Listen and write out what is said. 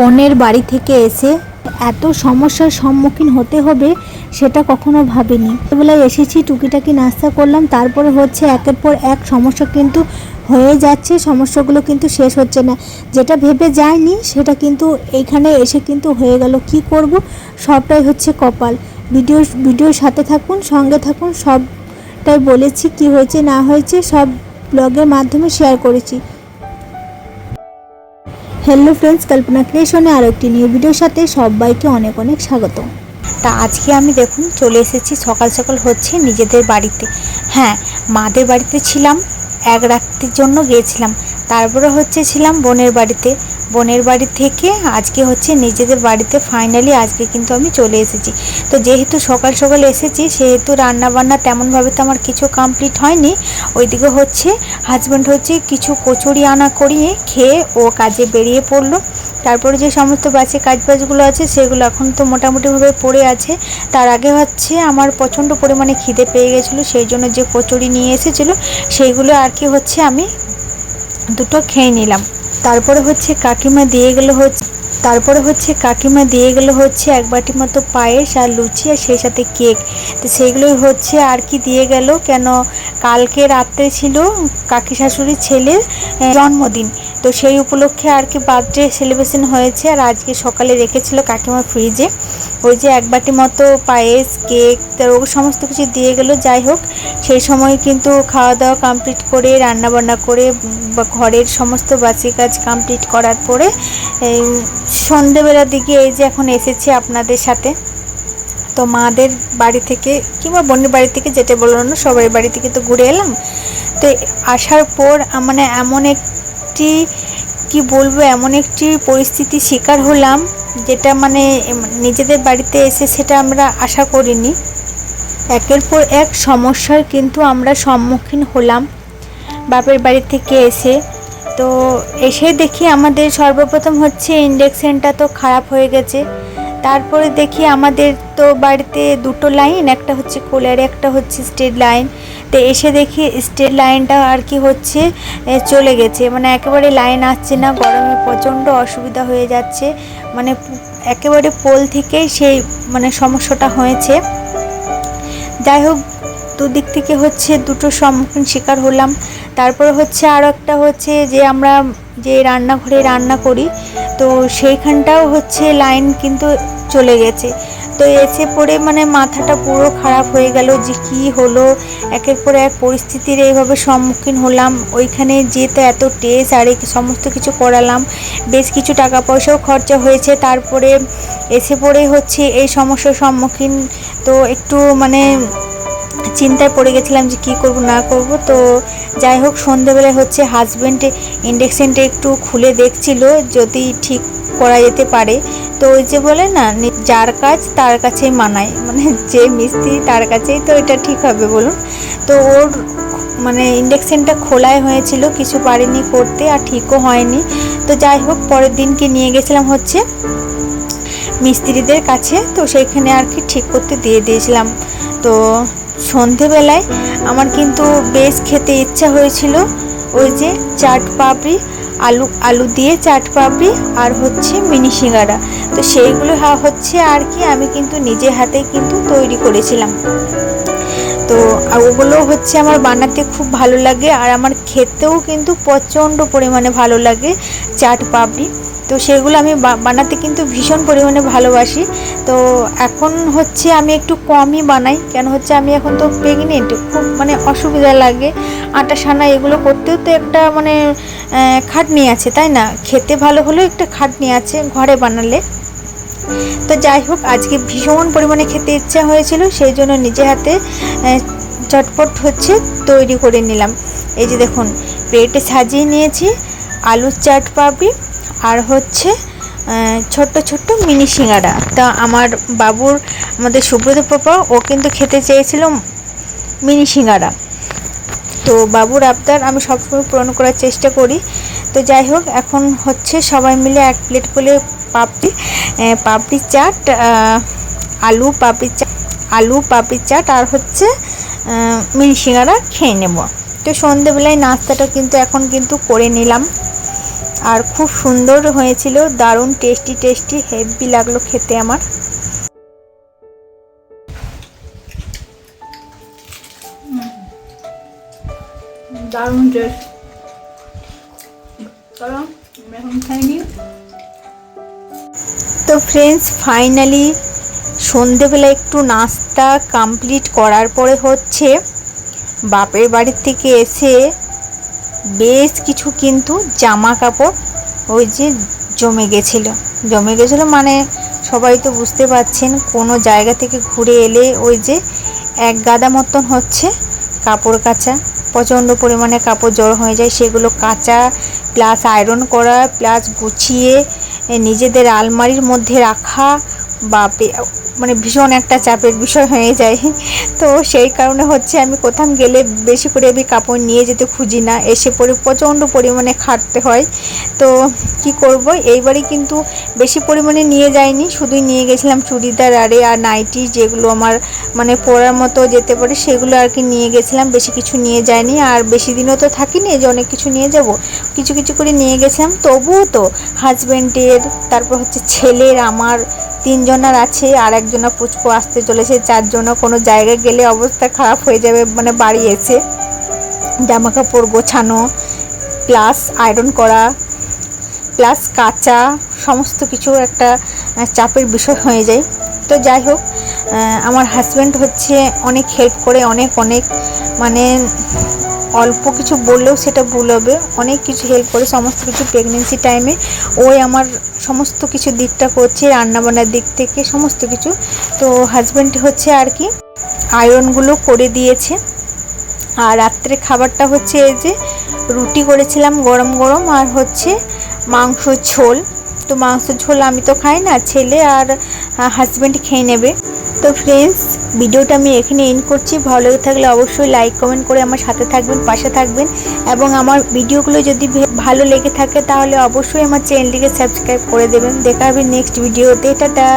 বোনের বাড়ি থেকে এসে এত সমস্যার সম্মুখীন হতে হবে সেটা কখনো ভাবিনি। বেলায় এসেছি, টুকিটাকি নাস্তা করলাম, তারপরে হচ্ছে একের পর এক সমস্যা কিন্তু হয়ে যাচ্ছে, সমস্যাগুলো কিন্তু শেষ হচ্ছে না। যেটা ভেবে যায়নি, সেটা কিন্তু এইখানে এসে কিন্তু হয়ে গেল। কি করব? সবটাই হচ্ছে কপাল। ভিডিও ভিডিওর সাথে থাকুন, সঙ্গে থাকুন, সবটাই বলেছি, কি হয়েছে, না হয়েছে, সব ব্লগের মাধ্যমে শেয়ার করেছি। হ্যালো ফ্রেন্ডস, কল্পনা ক্রিয়েশনে আরও একটি নিউ ভিডিওর সাথে সবাইকে অনেক অনেক স্বাগত। তা আজকে আমি দেখুন চলে এসেছি, সকাল সকাল হচ্ছে নিজেদের বাড়িতে। হ্যাঁ মাদের বাড়িতে ছিলাম এক রাত্রির জন্য গিয়েছিলাম। তারপরে হচ্ছে ছিলাম বোনের বাড়িতে। বোনের বাড়ি থেকে আজকে হচ্ছে নিজেদের বাড়িতে ফাইনালি আজকে কিন্তু আমি চলে এসেছি। তো যেহেতু সকাল সকাল এসেছি, সেহেতু রান্না বান্না তেমনভাবে তো আমার কিছু কমপ্লিট হয়নি। ওইদিকে হচ্ছে হাজব্যান্ড হচ্ছে কিছু কচুরি আনা করিয়ে খেয়ে ও কাজে বেরিয়ে পড়ল। তারপরে যে সমস্ত বাসে কাজবাজগুলো আছে, সেগুলো এখন তো মোটামুটিভাবে পড়ে আছে। তার আগে হচ্ছে আমার প্রচণ্ড পরিমাণে খিদে পেয়ে গেছিল, সেই জন্য যে কচুরি নিয়ে এসেছিল সেইগুলো আর কি হচ্ছে আমি দুটো খেয়ে নিলাম। তারপরে হচ্ছে কাকিমা দিয়ে গেলো হচ্ছে তারপরে হচ্ছে কাকিমা দিয়ে গেলো হচ্ছে এক বাটি মতো পায়েস আর লুচি আর সেই সাথে কেক। তো সেইগুলোই হচ্ছে আর কি দিয়ে গেল, কেন কালকে রাত্রে ছিল কাকি শাশুড়ির ছেলের জন্মদিন। তো সেই উপলক্ষে আর কি বার্থডে সেলিব্রেশন হয়েছে আর আজকে সকালে রেখেছিল কাকিমা ফ্রিজে। ওই যে এক বাটি মতো পায়েস, কেক ওগুলো সমস্ত কিছু দিয়ে গেলো, যাই হোক। সেই সময় কিন্তু খাওয়া দাওয়া কমপ্লিট করে, রান্নাবান্না করে বা ঘরের সমস্ত বাসি কাজ কমপ্লিট করার পরে সন্ধেবেলার দিকে এই যে এখন এসেছি আপনাদের সাথে। তো মাদের বাড়ি থেকে কিংবা বোনের বাড়ি থেকে যেটা বলল না সবার বাড়ি থেকে তো ঘুরে এলাম। তো আসার পর মানে এমন একটি, কি বলব, এমন একটি পরিস্থিতি শিকার হলাম, যেটা মানে নিজেদের বাড়িতে এসে সেটা আমরা আশা করিনি। একের পর এক সমস্যার কিন্তু আমরা সম্মুখীন হলাম। বাপের বাড়ি থেকে এসে তো এসে দেখি আমাদের সর্বপ্রথম হচ্ছে ইন্ডাকশানটা তো খারাপ হয়ে গেছে। তারপরে দেখি আমাদের তো বাড়িতে দুটো লাইন একটা হচ্ছে কোলার, একটা হচ্ছে স্টেট লাইন তো এসে দেখি স্টেট লাইনটা আর কি হচ্ছে চলে গেছে। মানে একেবারে লাইন আসছে না, গরমে প্রচণ্ড অসুবিধা হয়ে যাচ্ছে। মানে একেবারে পোল থেকেই সেই মানে সমস্যাটা হয়েছে। যাই হোক, দুদিক থেকে হচ্ছে দুটো সম্মুখীন শিকার হলাম। তারপরে হচ্ছে আরও একটা হচ্ছে যে আমরা যে রান্নাঘরে রান্না করি, তো সেইখানটাও হচ্ছে লাইন কিন্তু চলে গেছে। তো এসে পড়ে মানে মাথাটা পুরো খারাপ হয়ে গেল যে কি হলো, একের পর এক পরিস্থিতির এইভাবে সম্মুখীন হলাম। ওইখানে যেতে এত টেস্ট আর এই সমস্ত কিছু করালাম, বেশ কিছু টাকা পয়সাও খরচা হয়েছে। তারপরে এসে পড়ে হচ্ছে এই সমস্যার সম্মুখীন। তো একটু মানে চিন্তায় পড়ে গেছিলাম যে কি করব, না করব। তো যাই হোক, সন্ধেবেলায় হচ্ছে হাজব্যান্ড ইন্ডাকশানটা একটু খুলে দেখছিল, যদি ঠিক করা যেতে পারে। তো ওই যে বলে না যার কাজ তার কাছেই মানায়। মানে যে মিস্ত্রি তার কাছেই তো এটা ঠিক হবে বলুন। তো ওর মানে ইন্ডাকশানটা খোলাই হয়েছিল, কিছু পারিনি করতে, আর ঠিকও হয়নি। তো যাই হোক, পরের দিনকে নিয়ে গেছিলাম হচ্ছে মিস্ত্রিদের কাছে, তো সেইখানে আর কি ঠিক করতে দিয়ে দিয়েছিলাম। তো সন্ধেবেলায় আমার কিন্তু বেশ খেতে ইচ্ছা হয়েছিল, ওই যে চাট পাপড়ি, আলু আলু দিয়ে চাট পাপড়ি আর হচ্ছে মিনি সিঙ্গারা। তো সেইগুলো হচ্ছে আর কি আমি কিন্তু নিজে হাতে কিন্তু তৈরি করেছিলাম। তো ওগুলো হচ্ছে আমার বানাতে খুব ভালো লাগে, আর আমার খেতেও কিন্তু প্রচণ্ড পরিমাণে ভালো লাগে চাট পাপড়ি। তো সেগুলো আমি বানাতে কিন্তু ভীষণ পরিমাণে ভালোবাসি। তো এখন হচ্ছে আমি একটু কমই বানাই, কেন হচ্ছে আমি এখন তো প্রেগনেন্ট খুব মানে অসুবিধা লাগে। আটা সানা এগুলো করতেও তো একটা মানে খাটনি আছে, তাই না? খেতে ভালো হলেও একটা খাটনি আছে ঘরে বানালে। তো যাই হোক, আজকে ভীষণ পরিমাণে খেতে ইচ্ছা হয়েছিল, সেই জন্য নিজে হাতে চটপট হচ্ছে তৈরি করে নিলাম। এই যে দেখুন, প্লেটে সাজিয়ে নিয়েছি, আলুর চাট পাবি আর হচ্ছে ছোট্ট ছোট্ট মিনি সিঙ্গারা। তা আমার বাবুর, আমাদের সুব্রত পাপা, ও কিন্তু খেতে চেয়েছিল মিনি সিঙ্গারা। তো বাবুর আবদার আমি সবসময় পূরণ করার চেষ্টা করি। তো যাই হোক, এখন হচ্ছে সবাই মিলে এক প্লেট করে পাপড়ি পাপড়ি চাট আলু, পাপড়ি চাট আলু, পাপড়ি চাট আর হচ্ছে মিনি সিঙ্গারা খেয়ে নেব। তো সন্ধেবেলায় নাস্তাটা কিন্তু এখন কিন্তু করে নিলাম। আর খুব সুন্দর হয়েছিল দারুণ টেস্টি টেস্টি হেভি লাগল খেতে আমার। দারুণ টেস্ট এখন তো ফ্রেন্ডস ফাইনালি সন্ধেবেলা একটু নাস্তা কমপ্লিট করার পরে হচ্ছে বাপের বাড়ির থেকে এসে বেশ কিছু কিন্তু জামা কাপড় ওই যে জমে গেছিল। জমে গেছিল মানে সবাই তো বুঝতে পারছেন, কোনো জায়গা থেকে ঘুরে এলে ওই যে এক গাদা মতন হচ্ছে কাপড় কাচা। প্রচণ্ড পরিমাণে কাপড় জড়ো হয়ে যায়, সেগুলো কাচা প্লাস আয়রন করা প্লাস গুছিয়ে নিজেদের আলমারির মধ্যে রাখা বা মানে ভীষণ একটা চাপের বিষয় হয়ে যায়। তো সেই কারণে হচ্ছে আমি কোথাও গেলে বেশি করে আমি কাপড় নিয়ে যেতে খুঁজি না। এসে পরে প্রচণ্ড পরিমাণে খাটতে হয়। তো কি করব? এইবারে কিন্তু বেশি পরিমাণে নিয়ে যাইনি। শুধুই নিয়ে গেছিলাম চুড়িদার, আরে, আর নাইটি যেগুলো আমার মানে পরার মতো যেতে পারে সেগুলো আর কি নিয়ে গেছিলাম। বেশি কিছু নিয়ে যাইনি। আর বেশি দিনও তো থাকিনি যে অনেক কিছু নিয়ে যাব। কিছু কিছু করে নিয়ে গেছিলাম। তবুও তো হাজব্যান্ডের তারপর হচ্ছে ছেলের, আমার তিনজনার আছে, আর একজনা পুচকো আসতে চলেছে, চারজনও কোনো জায়গায় গেলে অবস্থা খারাপ হয়ে যাবে মানে বাড়ি এসে। জামা কাপড় গোছানো প্লাস আয়রন করা প্লাস কাঁচা, সমস্ত কিছু একটা চাপের বিষয় হয়ে যায়। তো যাই হোক আমার হাজব্যান্ড হচ্ছে অনেক হেল্প করে, অনেক অনেক মানে অল্প কিছু বললেও সেটা ভুল হবে। অনেক কিছু হেল্প করে, সমস্ত কিছু প্রেগনেন্সি টাইমে ওই আমার সমস্ত কিছু দিকটা করছে, রান্নাবান্নার দিক থেকে সমস্ত কিছু। তো হাজব্যান্ড হচ্ছে আর কি আয়রনগুলো করে দিয়েছে। আর রাত্রে খাবারটা হচ্ছে এই যে রুটি করেছিলাম গরম গরম আর হচ্ছে মাংস ঝোল। তো মাংস ঝোল আমি তো খাই না, ছেলে আর হাজব্যান্ড খেয়ে নেবে। তো ফ্রেন্ডস ভিডিওটা আমি এখানে এন্ড করছি। ভালো লেগে থাকলে অবশ্যই লাইক কমেন্ট করে আমার সাথে থাকবেন, পাশে থাকবেন এবং আমার ভিডিওগুলো যদি ভালো লেগে থাকে তাহলে অবশ্যই আমার চ্যানেলটিকে সাবস্ক্রাইব করে দেবেন। দেখা হবে নেক্সট ভিডিওতে টাটা!